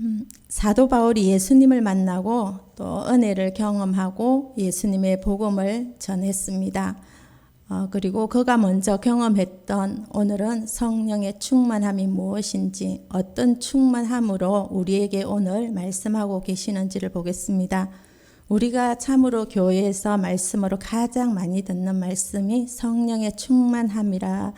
음, 사도 바울이 예수님을 만나고 또 은혜를 경험하고 예수님의 복음을 전했습니다. 어, 그리고 그가 먼저 경험했던 오늘은 성령의 충만함이 무엇인지 어떤 충만함으로 우리에게 오늘 말씀하고 계시는지를 보겠습니다. 우리가 참으로 교회에서 말씀으로 가장 많이 듣는 말씀이 성령의 충만함이라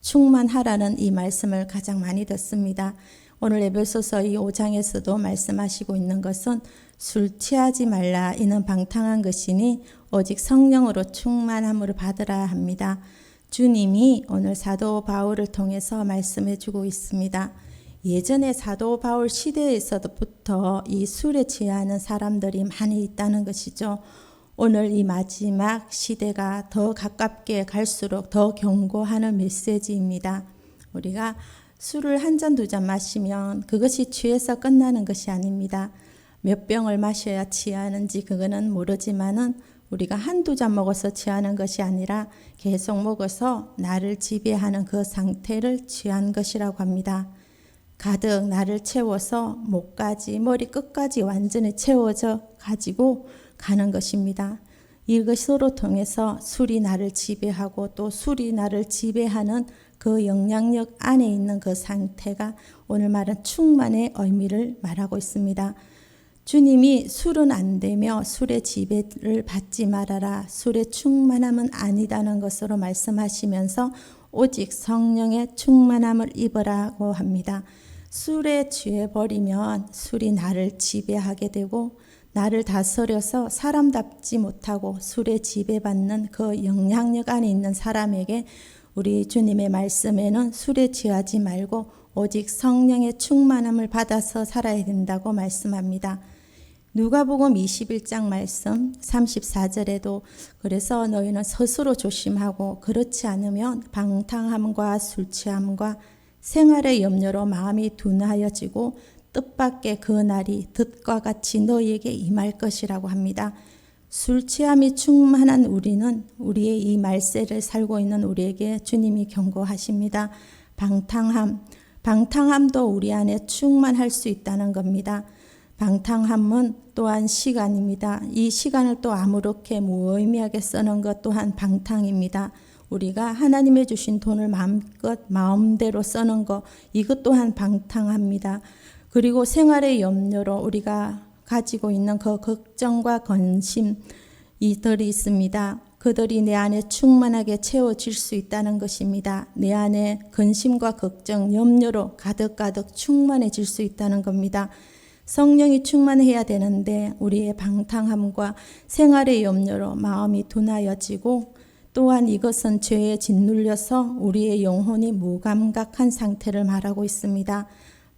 충만하라는 이 말씀을 가장 많이 듣습니다. 오늘 에베소서 이 5장에서도 말씀하시고 있는 것은 술 취하지 말라 이는 방탕한 것이니 오직 성령으로 충만함을 받으라 합니다. 주님이 오늘 사도 바울을 통해서 말씀해 주고 있습니다. 예전에 사도 바울 시대에서부터 이 술에 취하는 사람들이 많이 있다는 것이죠. 오늘 이 마지막 시대가 더 가깝게 갈수록 더 경고하는 메시지입니다. 우리가 술을 한 잔, 두 잔 마시면 그것이 취해서 끝나는 것이 아닙니다. 몇 병을 마셔야 취하는지 그거는 모르지만은 우리가 한두 잔 먹어서 취하는 것이 아니라 계속 먹어서 나를 지배하는 그 상태를 취한 것이라고 합니다. 가득 나를 채워서 목까지, 머리 끝까지 완전히 채워져 가지고 가는 것입니다. 이것으로 통해서 술이 나를 지배하고 또 술이 나를 지배하는 그 영향력 안에 있는 그 상태가 오늘 말은 충만의 의미를 말하고 있습니다. 주님이 술은 안 되며 술의 지배를 받지 말아라. 술의 충만함은 아니다는 것으로 말씀하시면서 오직 성령의 충만함을 입으라고 합니다. 술에 취해 버리면 술이 나를 지배하게 되고 나를 다스려서 사람답지 못하고 술에 지배받는 그 영향력 안에 있는 사람에게 우리 주님의 말씀에는 술에 취하지 말고 오직 성령의 충만함을 받아서 살아야 된다고 말씀합니다. 누가복음 21장 말씀 34절에도 그래서 너희는 스스로 조심하고 그렇지 않으면 방탕함과 술 취함과 생활의 염려로 마음이 둔하여지고 뜻밖의 그 날이 듣과 같이 너희에게 임할 것이라고 합니다. 술 취함이 충만한 우리는 우리의 이 말세를 살고 있는 우리에게 주님이 경고하십니다. 방탕함, 방탕함도 우리 안에 충만할 수 있다는 겁니다. 방탕함은 또한 시간입니다. 이 시간을 또 아무렇게 무의미하게 쓰는 것 또한 방탕입니다. 우리가 하나님의 주신 돈을 마음껏 마음대로 쓰는 것 이것 또한 방탕합니다. 그리고 생활의 염려로 우리가 가지고 있는 그 걱정과 건심 이들이 있습니다. 그들이 내 안에 충만하게 채워질 수 있다는 것입니다. 내 안에 근심과 걱정, 염려로 가득가득 충만해질 수 있다는 겁니다. 성령이 충만해야 되는데 우리의 방탕함과 생활의 염려로 마음이 둔하여지고 또한 이것은 죄에 짓눌려서 우리의 영혼이 무감각한 상태를 말하고 있습니다.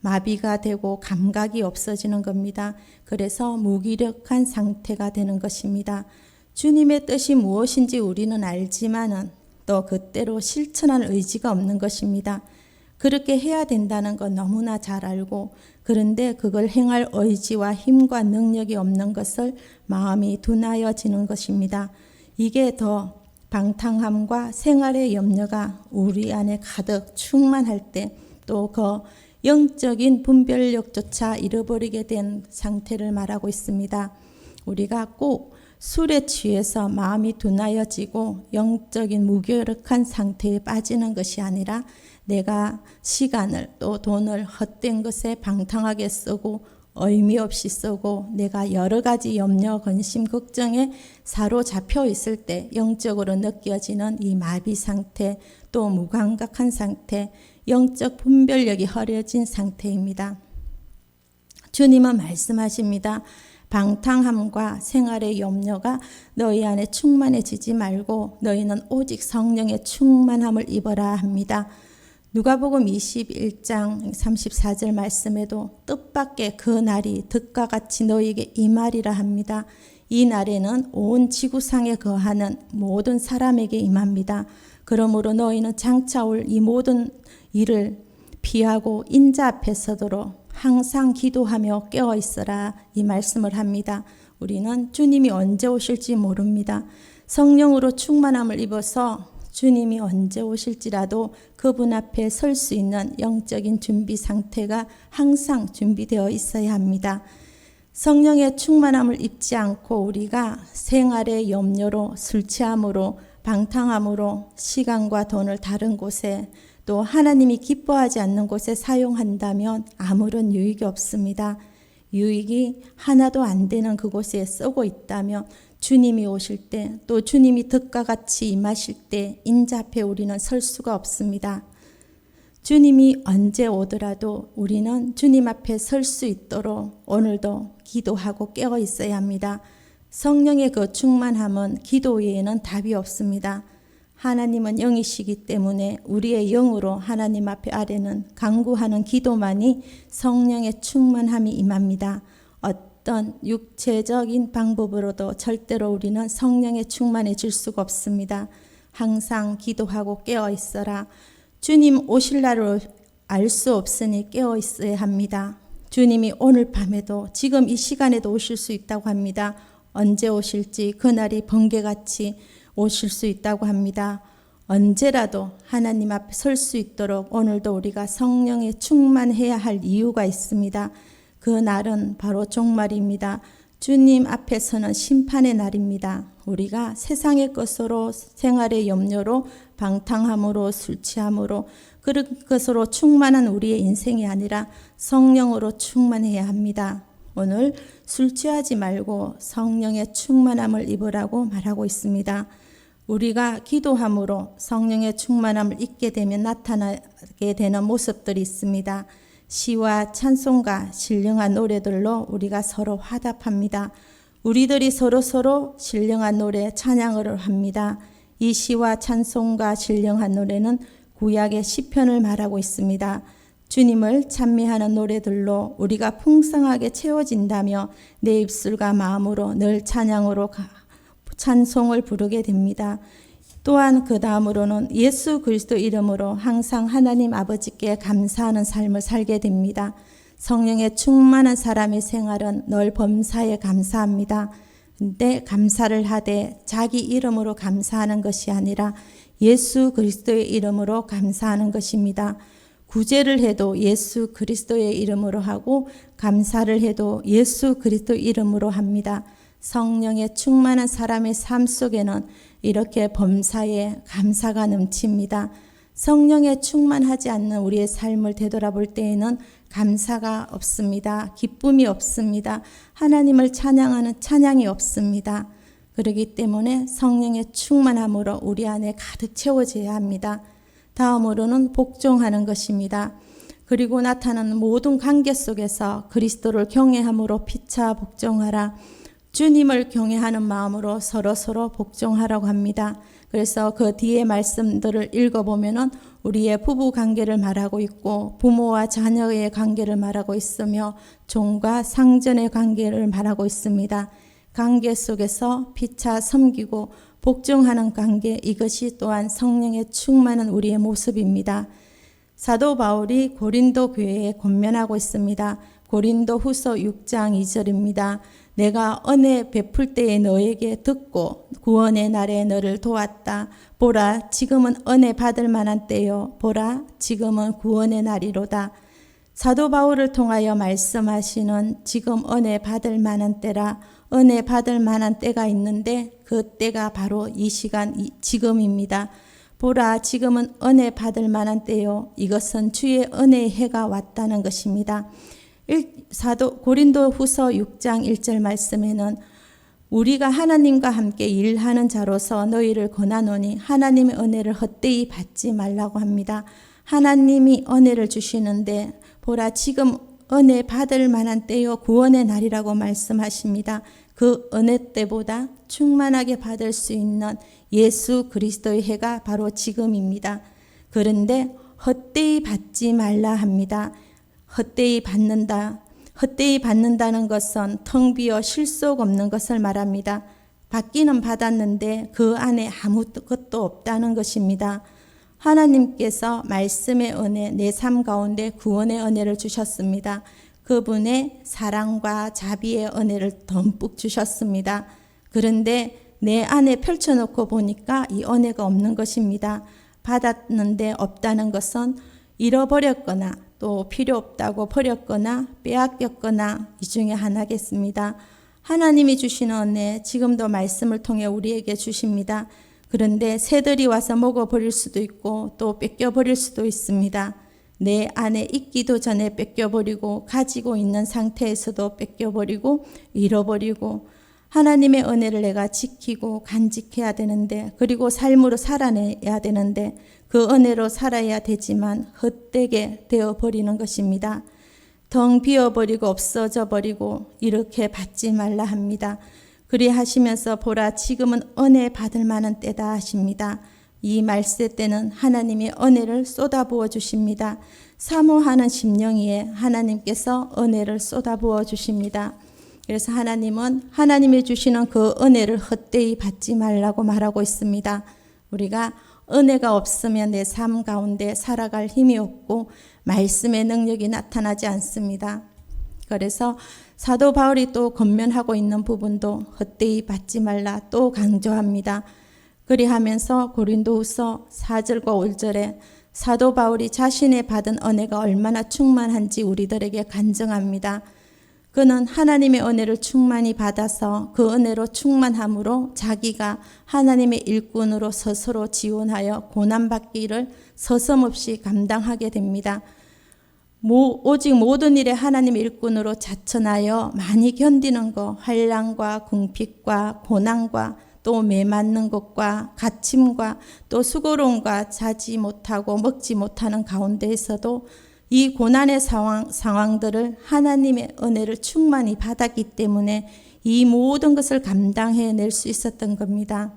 마비가 되고 감각이 없어지는 겁니다. 그래서 무기력한 상태가 되는 것입니다. 주님의 뜻이 무엇인지 우리는 알지만은 또 그때로 실천할 의지가 없는 것입니다. 그렇게 해야 된다는 건 너무나 잘 알고 그런데 그걸 행할 의지와 힘과 능력이 없는 것을 마음이 둔하여지는 것입니다. 이게 더 방탕함과 생활의 염려가 우리 안에 가득 충만할 때 또그 영적인 분별력조차 잃어버리게 된 상태를 말하고 있습니다. 우리가 꼭 술에 취해서 마음이 둔하여지고 영적인 무기력한 상태에 빠지는 것이 아니라 내가 시간을 또 돈을 헛된 것에 방탕하게 쓰고 의미 없이 쓰고 내가 여러 가지 염려, 근심, 걱정에 사로잡혀 있을 때 영적으로 느껴지는 이 마비 상태, 또 무감각한 상태, 영적 분별력이 허려진 상태입니다. 주님은 말씀하십니다. 방탕함과 생활의 염려가 너희 안에 충만해지지 말고 너희는 오직 성령의 충만함을 입어라 합니다. 누가복음 21장 34절 말씀에도 뜻밖의 그 날이 듣과 같이 너희에게 임하리라 합니다. 이 날에는 온 지구상에 거하는 모든 사람에게 임합니다. 그러므로 너희는 장차 올 이 모든 일을 피하고 인자 앞에 서도록 항상 기도하며 깨어 있어라 이 말씀을 합니다. 우리는 주님이 언제 오실지 모릅니다. 성령으로 충만함을 입어서 주님이 언제 오실지라도 그분 앞에 설 수 있는 영적인 준비 상태가 항상 준비되어 있어야 합니다. 성령의 충만함을 입지 않고 우리가 생활의 염려로 술 취함으로 방탕함으로 시간과 돈을 다른 곳에 또 하나님이 기뻐하지 않는 곳에 사용한다면 아무런 유익이 없습니다. 유익이 하나도 안 되는 그곳에 쓰고 있다면 주님이 오실 때 또 주님이 득과 같이 임하실 때 인자 앞에 우리는 설 수가 없습니다. 주님이 언제 오더라도 우리는 주님 앞에 설 수 있도록 오늘도 기도하고 깨어 있어야 합니다. 성령의 그 충만함은 기도 외에는 답이 없습니다. 하나님은 영이시기 때문에 우리의 영으로 하나님 앞에 아래는 강구하는 기도만이 성령의 충만함이 임합니다. 어떤 육체적인 방법으로도 절대로 우리는 성령에 충만해질 수가 없습니다. 항상 기도하고 깨어 있어라. 주님 오실 날을 알 수 없으니 깨어 있어야 합니다. 주님이 오늘 밤에도 지금 이 시간에도 오실 수 있다고 합니다. 언제 오실지 그날이 번개같이 오실 수 있다고 합니다. 언제라도 하나님 앞에 설 수 있도록 오늘도 우리가 성령에 충만해야 할 이유가 있습니다. 그 날은 바로 종말입니다. 주님 앞에서는 심판의 날입니다. 우리가 세상의 것으로 생활의 염려로 방탕함으로 술 취함으로 그런 것으로 충만한 우리의 인생이 아니라 성령으로 충만해야 합니다. 오늘 술 취하지 말고 성령의 충만함을 입으라고 말하고 있습니다. 우리가 기도함으로 성령의 충만함을 입게 되면 나타나게 되는 모습들이 있습니다. 시와 찬송가, 신령한 노래들로 우리가 서로 화답합니다. 우리들이 서로 서로 신령한 노래 찬양을 합니다. 이 시와 찬송가, 신령한 노래는 구약의 시편을 말하고 있습니다. 주님을 찬미하는 노래들로 우리가 풍성하게 채워진다며 내 입술과 마음으로 늘 찬양으로 찬송을 부르게 됩니다. 또한 그 다음으로는 예수 그리스도 이름으로 항상 하나님 아버지께 감사하는 삶을 살게 됩니다. 성령의 충만한 사람의 생활은 늘 범사에 감사합니다. 근데 감사를 하되 자기 이름으로 감사하는 것이 아니라 예수 그리스도의 이름으로 감사하는 것입니다. 구제를 해도 예수 그리스도의 이름으로 하고 감사를 해도 예수 그리스도 이름으로 합니다. 성령의 충만한 사람의 삶 속에는 이렇게 범사에 감사가 넘칩니다. 성령에 충만하지 않는 우리의 삶을 되돌아볼 때에는 감사가 없습니다. 기쁨이 없습니다. 하나님을 찬양하는 찬양이 없습니다. 그렇기 때문에 성령의 충만함으로 우리 안에 가득 채워져야 합니다. 다음으로는 복종하는 것입니다. 그리고 나타나는 모든 관계 속에서 그리스도를 경외함으로 피차 복종하라. 주님을 경외하는 마음으로 서로 서로 복종하라고 합니다. 그래서 그 뒤에 말씀들을 읽어보면은 우리의 부부 관계를 말하고 있고 부모와 자녀의 관계를 말하고 있으며 종과 상전의 관계를 말하고 있습니다. 관계 속에서 피차 섬기고 복종하는 관계 이것이 또한 성령의 충만한 우리의 모습입니다. 사도 바울이 고린도 교회에 권면하고 있습니다. 고린도 후서 6장 2절입니다. 내가 은혜 베풀 때에 너에게 듣고 구원의 날에 너를 도왔다. 보라, 지금은 은혜 받을 만한 때요. 보라, 지금은 구원의 날이로다. 사도 바울을 통하여 말씀하시는 지금 은혜 받을 만한 때라 은혜 받을 만한 때가 있는데 그 때가 바로 이 시간 이, 지금입니다. 보라 지금은 은혜 받을 만한 때요 이것은 주의 은혜의 해가 왔다는 것입니다. 사도 고린도 후서 6장 1절 말씀에는 우리가 하나님과 함께 일하는 자로서 너희를 권하노니 하나님의 은혜를 헛되이 받지 말라고 합니다. 하나님이 은혜를 주시는데 보라 지금 은혜 받을 만한 때요 구원의 날이라고 말씀하십니다. 그 은혜 때보다 충만하게 받을 수 있는 예수 그리스도의 해가 바로 지금입니다. 그런데 헛되이 받지 말라 합니다. 헛되이 받는다. 헛되이 받는다는 것은 텅 비어 실속 없는 것을 말합니다. 받기는 받았는데 그 안에 아무것도 없다는 것입니다. 하나님께서 말씀의 은혜, 내 삶 가운데 구원의 은혜를 주셨습니다. 그분의 사랑과 자비의 은혜를 듬뿍 주셨습니다. 그런데 내 안에 펼쳐놓고 보니까 이 은혜가 없는 것입니다. 받았는데 없다는 것은 잃어버렸거나 또 필요 없다고 버렸거나 빼앗겼거나 이 중에 하나겠습니다. 하나님이 주시는 은혜 지금도 말씀을 통해 우리에게 주십니다. 그런데 새들이 와서 먹어버릴 수도 있고 또 뺏겨버릴 수도 있습니다. 내 안에 있기도 전에 뺏겨버리고 가지고 있는 상태에서도 뺏겨버리고 잃어버리고 하나님의 은혜를 내가 지키고 간직해야 되는데 그리고 삶으로 살아내야 되는데 그 은혜로 살아야 되지만 헛되게 되어 버리는 것입니다. 덩 비어버리고 없어져 버리고 이렇게 받지 말라 합니다. 그리 하시면서 보라 지금은 은혜 받을 만한 때다 하십니다. 이 말세 때는 하나님이 은혜를 쏟아부어 주십니다. 사모하는 심령이에 하나님께서 은혜를 쏟아부어 주십니다. 그래서 하나님은 하나님이 주시는 그 은혜를 헛되이 받지 말라고 말하고 있습니다. 우리가 은혜가 없으면 내 삶 가운데 살아갈 힘이 없고 말씀의 능력이 나타나지 않습니다. 그래서 사도 바울이 또 권면하고 있는 부분도 헛되이 받지 말라 또 강조합니다. 그리하면서 고린도후서 4절과 5절에 사도 바울이 자신의 받은 은혜가 얼마나 충만한지 우리들에게 간증합니다. 그는 하나님의 은혜를 충만히 받아서 그 은혜로 충만함으로 자기가 하나님의 일꾼으로 스스로 지원하여 고난받기를 서슴없이 감당하게 됩니다. 오직 모든 일에 하나님의 일꾼으로 자천하여 많이 견디는 것, 환란과 궁핍과 고난과 또 매맞는 것과 갇힘과 또 수고로움과 자지 못하고 먹지 못하는 가운데에서도 이 고난의 상황, 상황들을 하나님의 은혜를 충만히 받았기 때문에 이 모든 것을 감당해 낼 수 있었던 겁니다.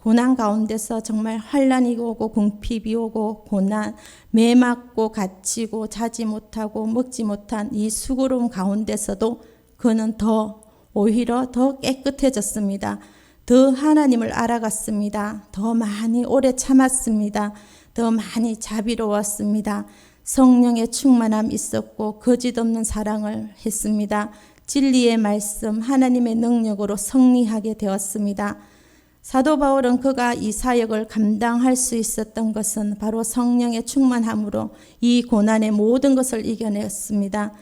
고난 가운데서 정말 환란이 오고 궁핍이 오고 고난 매 맞고 갇히고 자지 못하고 먹지 못한 이 수고로움 가운데서도 그는 더 오히려 더 깨끗해졌습니다. 더 하나님을 알아갔습니다. 더 많이 오래 참았습니다. 더 많이 자비로웠습니다. 성령의 충만함 있었고 거짓 없는 사랑을 했습니다. 진리의 말씀 하나님의 능력으로 승리하게 되었습니다. 사도 바울은 그가 이 사역을 감당할 수 있었던 것은 바로 성령의 충만함으로 이 고난의 모든 것을 이겨냈습니다.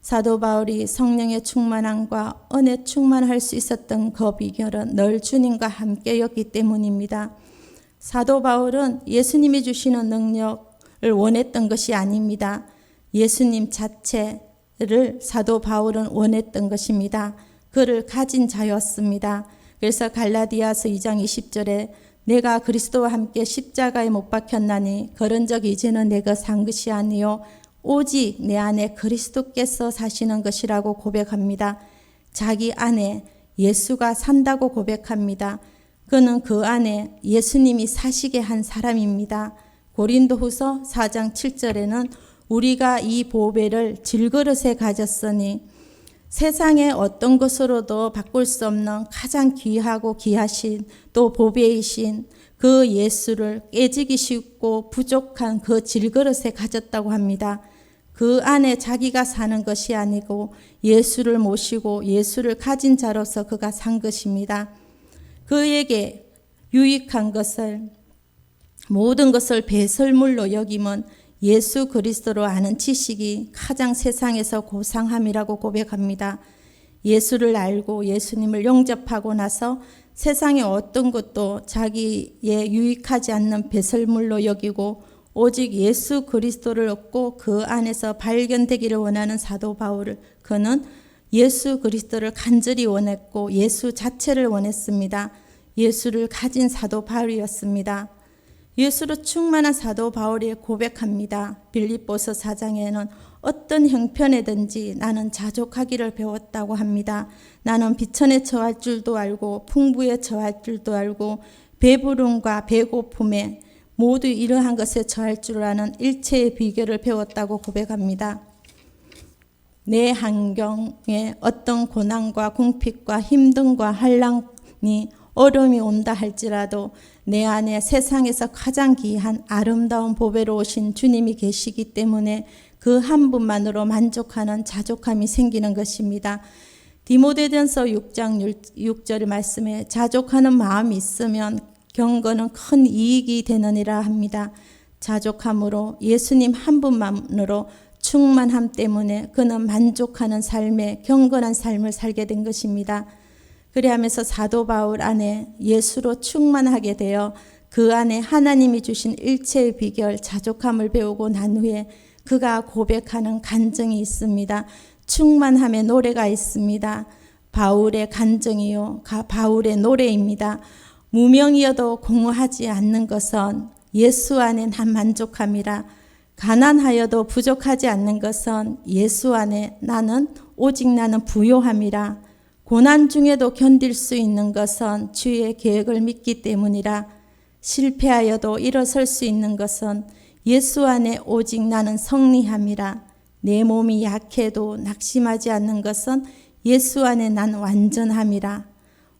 사도 바울이 성령의 충만함과 은혜 충만할 수 있었던 그 비결은 늘 주님과 함께였기 때문입니다. 사도 바울은 예수님이 주시는 능력을 원했던 것이 아닙니다. 예수님 자체를 사도 바울은 원했던 것입니다. 그를 가진 자였습니다. 그래서 갈라디아서 2장 20절에 내가 그리스도와 함께 십자가에 못 박혔나니 그런 적 이제는 내가 산 것이 아니요 오직 내 안에 그리스도께서 사시는 것이라고 고백합니다. 자기 안에 예수가 산다고 고백합니다. 그는 그 안에 예수님이 사시게 한 사람입니다. 고린도후서 4장 7절에는 우리가 이 보배를 질그릇에 가졌으니 세상의 어떤 것으로도 바꿀 수 없는 가장 귀하고 귀하신 또 보배이신 그 예수를 깨지기 쉽고 부족한 그 질그릇에 가졌다고 합니다. 그 안에 자기가 사는 것이 아니고 예수를 모시고 예수를 가진 자로서 그가 산 것입니다. 그에게 유익한 것을 모든 것을 배설물로 여김은 예수 그리스도로 아는 지식이 가장 세상에서 고상함이라고 고백합니다. 예수를 알고 예수님을 영접하고 나서 세상의 어떤 것도 자기의 유익하지 않는 배설물로 여기고 오직 예수 그리스도를 얻고 그 안에서 발견되기를 원하는 사도 바울을 그는 예수 그리스도를 간절히 원했고 예수 자체를 원했습니다. 예수를 가진 사도 바울이었습니다. 예수로 충만한 사도 바울이 고백합니다. 빌립보서 4장에는 어떤 형편에든지 나는 자족하기를 배웠다고 합니다. 나는 비천에 처할 줄도 알고 풍부에 처할 줄도 알고 배부름과 배고픔에 모두 이러한 것에 처할 줄 아는 일체의 비결을 배웠다고 고백합니다. 내 환경에 어떤 고난과 궁핍과 힘듦과 한란이 어려움이 온다 할지라도 내 안에 세상에서 가장 귀한 아름다운 보배로 오신 주님이 계시기 때문에 그 한 분만으로 만족하는 자족함이 생기는 것입니다. 디모데전서 6장 6절의 말씀에 자족하는 마음이 있으면 경건은 큰 이익이 되느니라 합니다. 자족함으로 예수님 한 분만으로 충만함 때문에 그는 만족하는 삶에 경건한 삶을 살게 된 것입니다. 그리하면서 사도 바울 안에 예수로 충만하게 되어 그 안에 하나님이 주신 일체의 비결 자족함을 배우고 난 후에 그가 고백하는 간증이 있습니다. 충만함의 노래가 있습니다. 바울의 간증이요, 가- 바울의 노래입니다. 무명이어도 공허하지 않는 것은 예수 안에 난 만족함이라. 가난하여도 부족하지 않는 것은 예수 안에 나는 오직 나는 부요함이라. 고난 중에도 견딜 수 있는 것은 주의 계획을 믿기 때문이라. 실패하여도 일어설 수 있는 것은 예수 안에 오직 나는 성리함이라. 내 몸이 약해도 낙심하지 않는 것은 예수 안에 난 완전함이라.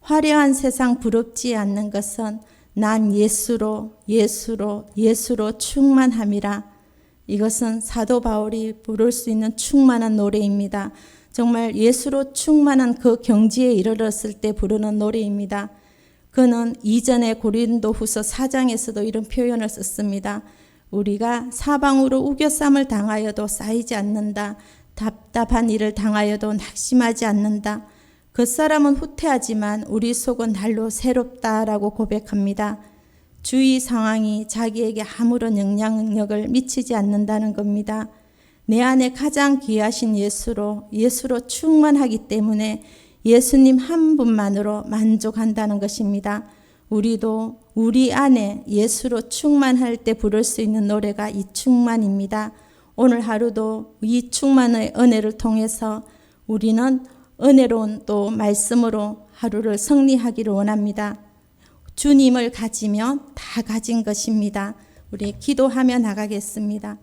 화려한 세상 부럽지 않는 것은 난 예수로 예수로 예수로 충만함이라. 이것은 사도 바울이 부를 수 있는 충만한 노래입니다. 정말 예수로 충만한 그 경지에 이르렀을 때 부르는 노래입니다. 그는 이전에 고린도 후서 4장에서도 이런 표현을 썼습니다. 우리가 사방으로 우겨쌈을 당하여도 쌓이지 않는다. 답답한 일을 당하여도 낙심하지 않는다. 그 사람은 후퇴하지만 우리 속은 날로 새롭다라고 고백합니다. 주위 상황이 자기에게 아무런 영향력을 미치지 않는다는 겁니다. 내 안에 가장 귀하신 예수로 예수로 충만하기 때문에 예수님 한 분만으로 만족한다는 것입니다. 우리도 우리 안에 예수로 충만할 때 부를 수 있는 노래가 이 충만입니다. 오늘 하루도 이 충만의 은혜를 통해서 우리는 은혜로운 또 말씀으로 하루를 승리하기를 원합니다. 주님을 가지면 다 가진 것입니다. 우리 기도하며 나가겠습니다.